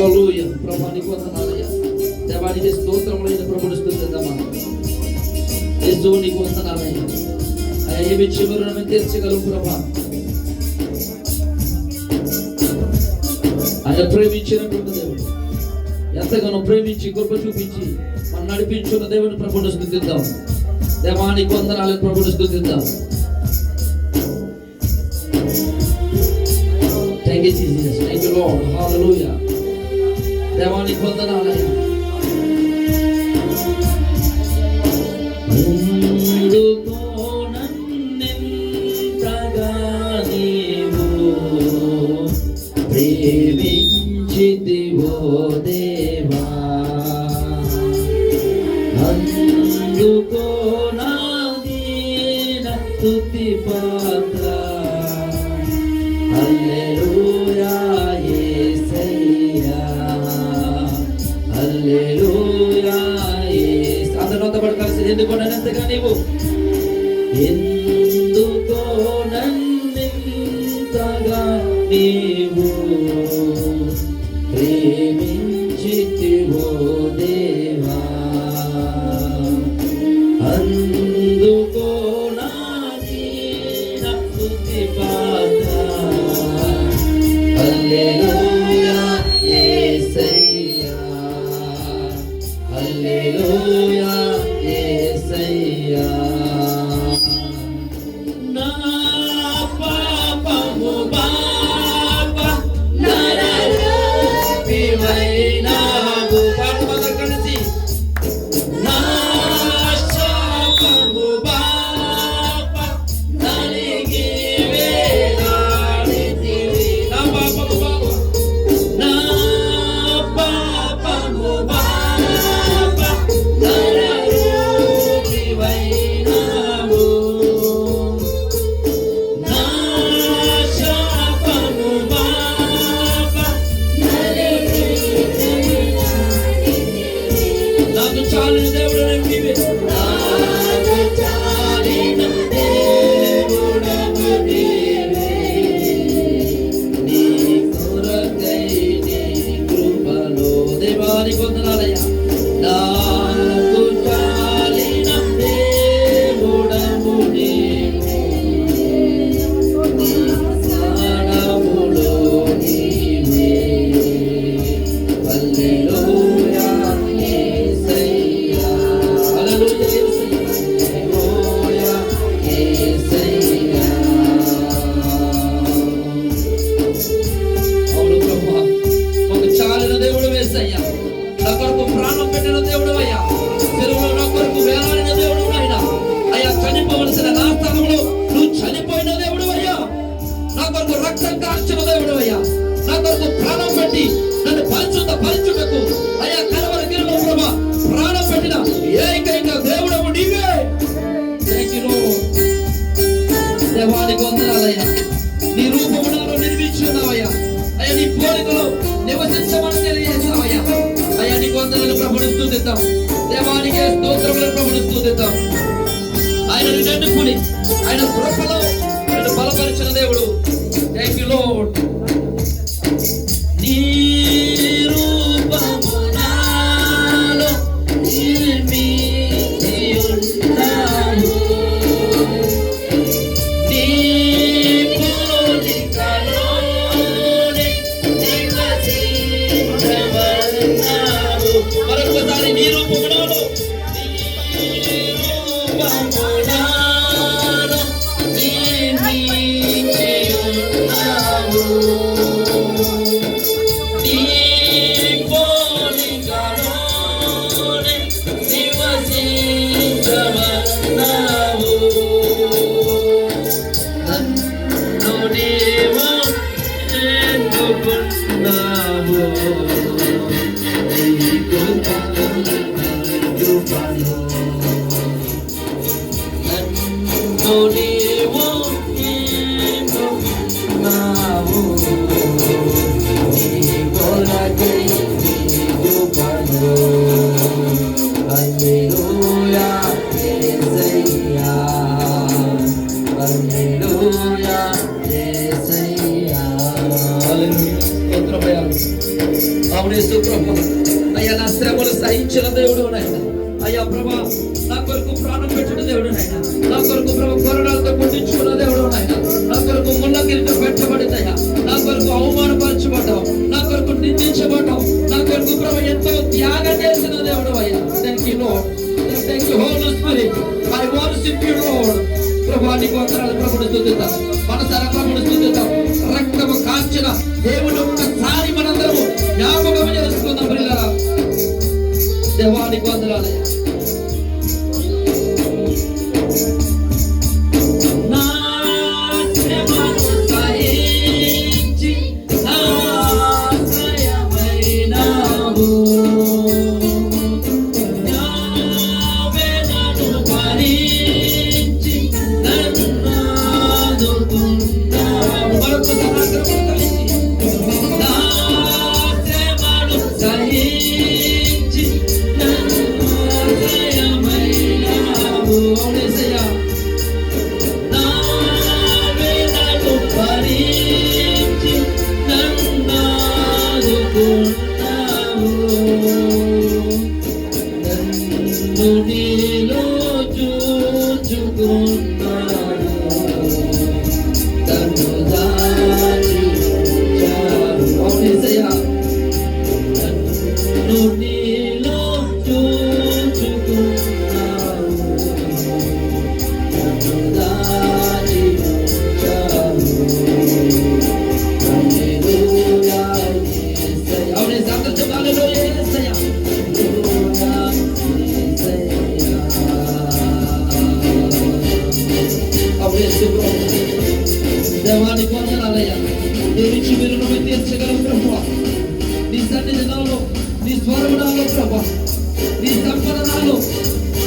హలోయ ప్రభా నీకు వందనాలయ్యా దేవానికి స్తోత్రములైన ప్రభుని స్థుతిద్దామా యేసు నీకు వందనాలయ్యా అయ్యా. ఏమి చివరను మేము తీర్చగలవు ప్రభా. ఆయన ప్రేమించినటువంటి దేవుడు ఎంతగానో ప్రేమించి గొప్ప చూపించి మనం నడిపించున్న దేవుని ప్రభుని స్థుతిద్దాం. దేవానికి వందనాలను ప్రభుని స్థుతిద్దాం. Thank you, Jesus. Thank you, Lord. Hallelujah. దేవానికి వందనాలయ ప్రేమించిదివో దేవా. అందుకో నాది నత్తుతి పాత ఎందుకో నన్నంతగా నీవు? ఎందుకో నన్నింతగా నీవు? Hallelujah, yes, yeah. ప్రభుని స్థుతిద్దాం దేవానికి స్తోత్రములు ప్రభుని స్థుతిద్దాం ఆయన నిన్నెందుకుని ఆయన కృపలో ఆయన బలపరిచిన దేవుడు. థ్యాంక్ యూ లోడ్ కొరకు ప్రభు కొరడాలతో పుట్టించుకున్న దేవుడు నాయన నా కొరకు ముళ్ళ కిరీటం పెట్టబడిందయ్యా నా కొరకు అవమానపరచబడ్డావు? నా కొరకు నిందించబడ్డావు? నా కొరకు ప్రభు ఎంతో త్యాగం చేసిన దేవుడు అయ్యా. Thank you Lord thank you Holy Spirit I worship you Lord ప్రభు నీకు వందనాలు ప్రభుని స్థుతిద్దాం. మనసారా ప్రభుని స్థుతిద్దాం. రక్తము కాచిన దేవుడు ఒక్కసారి మనందరము జ్ఞాపకం చేసుకుందాం పిల్లరా దేవానికి వందనాలయ్యా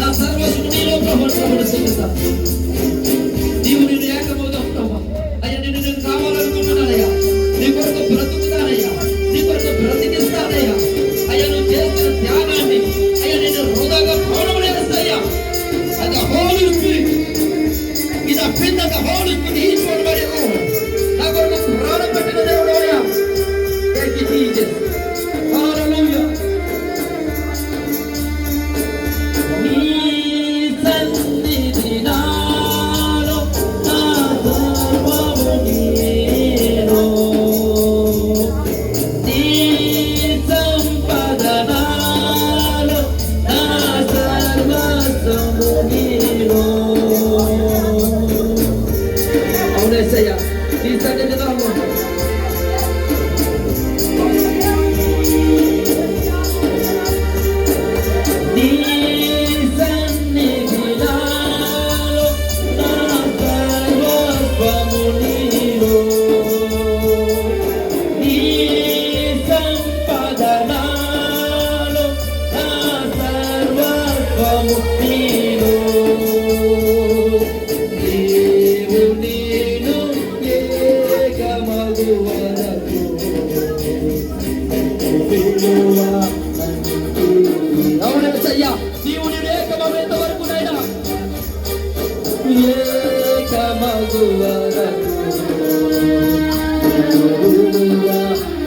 నా సర్వశక్తిలో ప్రభు Come on, go, go, go, go, go, go, go, go, go,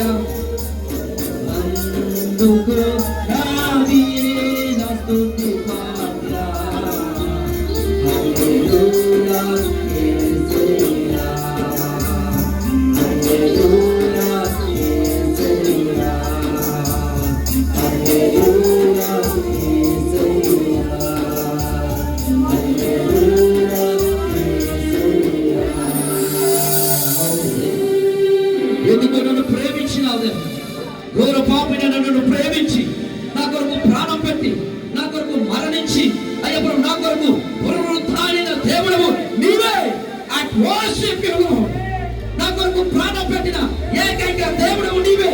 Camila. పెట్టిన ఏకైక దేవుడు ఉండివే.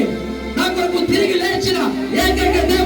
నా కొరకు తిరిగి లేచిన ఏకైక దేవుడు